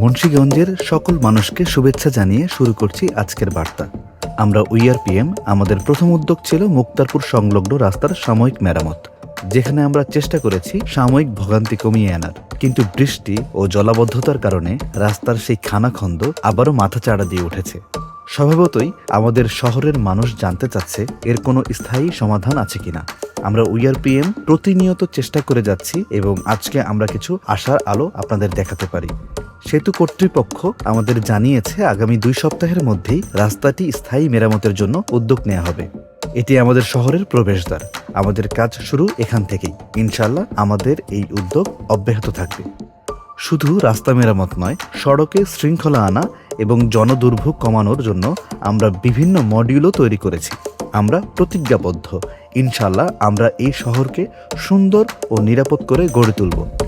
মুন্সীগঞ্জের সকল মানুষকে শুভেচ্ছা জানিয়ে শুরু করছি আজকের বার্তা। আমরা উইআরপিএম আমাদের প্রথম উদ্যোগ ছিল মুক্তারপুর সংলগ্ন রাস্তার সাময়িক মেরামত, যেখানে আমরা চেষ্টা করেছি সাময়িক ভোগান্তি কমিয়ে আনার। কিন্তু বৃষ্টি ও জলাবদ্ধতার কারণে রাস্তার সেই খানাখন্দ আবারও মাথাচাড়া দিয়ে উঠেছে। স্বভাবতই আমাদের শহরের মানুষ জানতে চাচ্ছে এর কোনো স্থায়ী সমাধান আছে কিনা। আমরা উইআরপিএম প্রতিনিয়ত চেষ্টা করে যাচ্ছি এবং আজকে আমরা কিছু আশার আলো আপনাদের দেখাতে পারি। সেতু কর্তৃপক্ষ আমাদের জানিয়েছে আগামী দুই সপ্তাহের মধ্যেই রাস্তাটি স্থায়ী মেরামতের জন্য উদ্যোগ নেওয়া হবে। এটি আমাদের শহরের প্রবেশদ্বার। আমাদের কাজ শুরু এখান থেকেই। ইনশাল্লাহ আমাদের এই উদ্যোগ অব্যাহত থাকবে। শুধু রাস্তা মেরামত নয়, সড়কে শৃঙ্খলা আনা এবং জনদুর্ভোগ কমানোর জন্য আমরা বিভিন্ন মডিউলও তৈরি করেছি। আমরা প্রতিজ্ঞাবদ্ধ। ইনশাল্লাহ আমরা এই শহরকে সুন্দর ও নিরাপদ করে গড়ে তুলব।